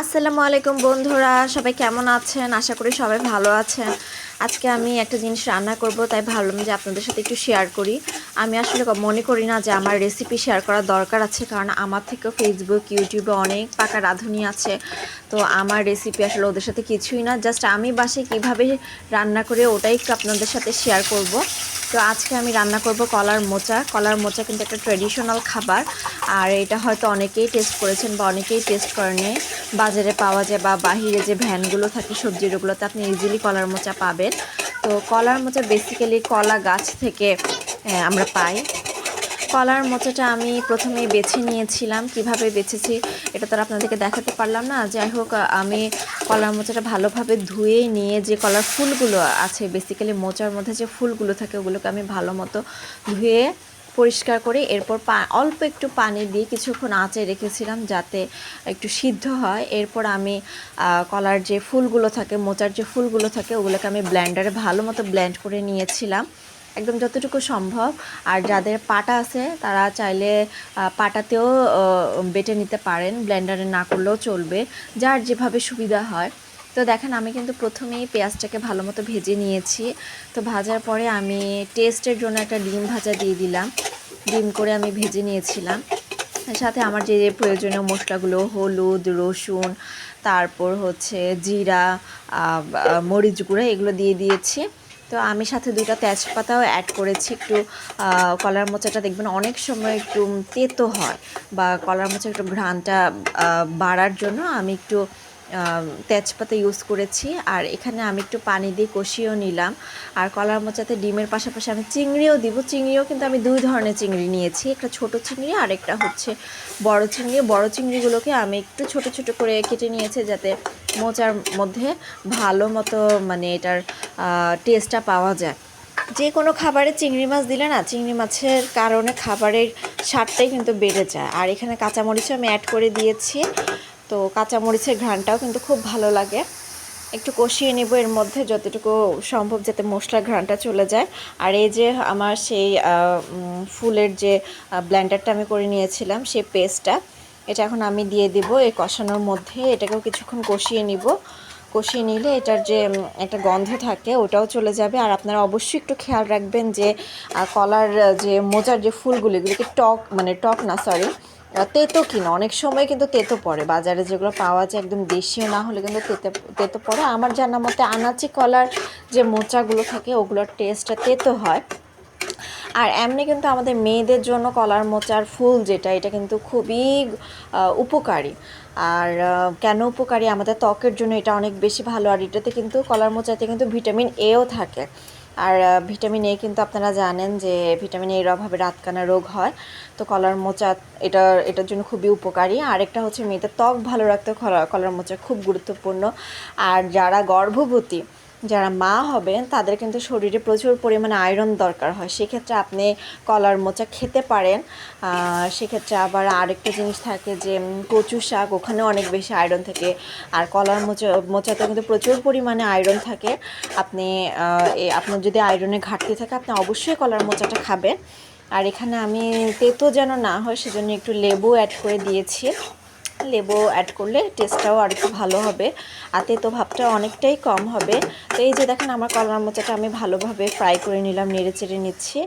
আসসালামু আলাইকুম বন্ধুরা, সবাই কেমন আছেন? আশা করি সবাই ভালো আছেন। আজকে আমি একটা জিনিস রান্না করব, তাই ভাবলাম যে আপনাদের সাথে একটু শেয়ার করি। আমি আসলে মনে করি না যে আমার রেসিপি শেয়ার করার দরকার আছে, কারণ আমার থেকেও ফেসবুক ইউটিউবে অনেক পাকা রাঁধুনি আছে। তো আমার রেসিপি আসলে ওদের সাথে কিছুই না জাস্ট আমি বাসে কীভাবে রান্না করে ওটাই একটু আপনাদের সাথে শেয়ার করব। তো আজকে আমি রান্না করব কলার মোচা। কলার মোচা কিন্তু একটা ট্রেডিশনাল খাবার। আর এটা হয়তো অনেকেই টেস্ট করেছেন বা অনেকেই টেস্ট করেনি বাজারে পাওয়া যায় বা বাহিরে যে ভ্যানগুলো থাকে সবজির ওগুলোতে আপনি ইজিলি কলার মোচা পাবেন। তো কলার মোচা বেসিক্যালি কলা গাছ থেকে আমরা পাই। কলার মোচাটা আমি প্রথমে বেছে নিয়েছিলাম। কীভাবে বেছেছি এটা তো আপনাদেরকে দেখাতে পারলাম না। যাই হোক, আমি কলার মোচাটা ভালোভাবে ধুয়ে নিয়ে যে কলার ফুলগুলো আছে বেসিক্যালি মোচার মধ্যে যে ফুলগুলো থাকে, ওগুলোকে আমি ভালো মতো ধুয়ে পরিষ্কার করে এরপর অল্প একটু পানি দিয়ে কিছুক্ষণ আঁচে রেখেছিলাম যাতে একটু সিদ্ধ হয়। এরপর আমি কলার যে ফুলগুলো থাকে, মোচার যে ফুলগুলো থাকে, ওগুলোকে আমি ব্ল্যান্ডারে ভালো মতো ব্ল্যান্ড করে নিয়েছিলাম। একদম যতটুকু সম্ভব। আর যাদের পাটা আছে, তারা চাইলে পাটাতেও বেটে নিতে পারেন। ব্লেন্ডারে না করলেও চলবে, যার যেভাবে সুবিধা হয়। তো দেখেন, আমি কিন্তু প্রথমেই পেঁয়াজটাকে ভালো মতো ভেজে নিয়েছি। তো ভাজার পরে আমি টেস্টের জন্য একটা ডিম ভাজা দিয়ে দিলাম। ডিম করে আমি ভেজে নিয়েছিলাম। সাথে আমার যে যে প্রয়োজনীয় মশলাগুলো, হলুদ, রসুন, তারপর হচ্ছে জিরা মরিচ গুঁড়ো, এগুলো দিয়ে দিয়েছি। তো আমি সাথে দুইটা তেজপাতাও অ্যাড করেছি। একটু কলার মোচাটা দেখবেন অনেক সময় একটু তেতো হয় বা কলার মোচা একটু ঘ্রাণটা বাড়ার জন্য আমি একটু তেজপাতা ইউজ করেছি, আর এখানে আমি একটু পানি দিয়ে কষিয়েও নিলাম। আর কলার মোচাতে ডিমের পাশাপাশি আমি চিংড়িও দিব। চিংড়িও কিন্তু আমি দুই ধরনের চিংড়ি নিয়েছি, একটা ছোট চিংড়ি আর একটা হচ্ছে বড় চিংড়ি। বড় চিংড়িগুলোকে আমি একটু ছোট ছোট করে কেটে নিয়েছি যাতে মোচার মধ্যে ভালো মতো মানে এটার টেস্টটা পাওয়া যায়। যে কোনো খাবারে চিংড়ি মাছ দিলে না, চিংড়ি মাছের কারণে খাবারের স্বাদটাই কিন্তু বেড়ে যায়। আর এখানে কাঁচামরিচও আমি অ্যাড করে দিয়েছি। তো কাঁচামরিচের ঘ্রাণটাও কিন্তু খুব ভালো লাগে। একটু কষিয়ে নেব এর মধ্যে যতটুকু সম্ভব যাতে মশলার ঘ্রাণটা চলে যায়। আর এই যে আমার সেই ফুলের যে ব্ল্যান্ডারটা আমি করে নিয়েছিলাম, সেই পেস্টটা, এটা এখন আমি দিয়ে দিব এই কষানোর মধ্যে। এটাকেও কিছুক্ষণ কষিয়ে নিব। কষিয়ে নিলে এটার যে একটা গন্ধ থাকে, ওটাও চলে যাবে। আর আপনারা অবশ্যই একটু খেয়াল রাখবেন যে কলার যে মোজার যে ফুলগুলো, এগুলোকে টক মানে টক না, সরি তেতো কিনা? অনেক সময় কিন্তু তেতো পড়ে। বাজারে যেগুলো পাওয়া যায় একদম দেশীয়, না হলে কিন্তু তেতো তেতো পড়ে। আমার জানা মতে আনাচি কলার যে মোচাগুলো থাকে, ওগুলোর টেস্টটা তেতো হয়। আর এমনি কিন্তু আমাদের মেয়েদের জন্য কলার মোচার ফুল যেটা, এটা কিন্তু খুবই উপকারী। আর কেন উপকারী? আমাদের ত্বকের জন্য এটা অনেক বেশি ভালো। আর এটাতে কিন্তু কলার মোচাতে কিন্তু ভিটামিন এও থাকে। আর ভিটামিন এ কিন্তু আপনারা জানেন যে ভিটামিন এর অভাবে রাতকানা রোগ হয়। তো কলার মোচা এটা, এটার জন্য খুবই উপকারী। আর একটা হচ্ছে মেয়েদের ত্বক ভালো রাখতে কলা, কলার মোচা খুব গুরুত্বপূর্ণ। আর যারা গর্ভবতী যারা মা হবেন, তাদের কিন্তু শরীরে প্রচুর পরিমাণে আয়রন দরকার হয়। সেক্ষেত্রে আপনি কলার মোচা খেতে পারেন। সেক্ষেত্রে আবার আরেকটা জিনিস থাকে যে কচু শাক, ওখানে অনেক বেশি আয়রন থাকে। আর কলার মোচা, মোচাতে কিন্তু প্রচুর পরিমাণে আয়রন থাকে। আপনি আপনার যদি আয়রনের ঘাটতি থাকে, আপনি অবশ্যই কলার মোচাটা খাবেন। আর এখানে আমি তেতো যেন না হয়, সেজন্য একটু লেবু অ্যাড করে দিয়েছি। লেবু অ্যাড করলে টেস্টটাও আর একটু ভালো হবে। আর তেতো ভাবটা অনেকটাই কম হবে। তো এই যে দেখেন, আমার কলার মোচাটা আমি ভালোভাবে ফ্রাই করে নিলাম নেড়ে চেড়ে নিচ্ছি।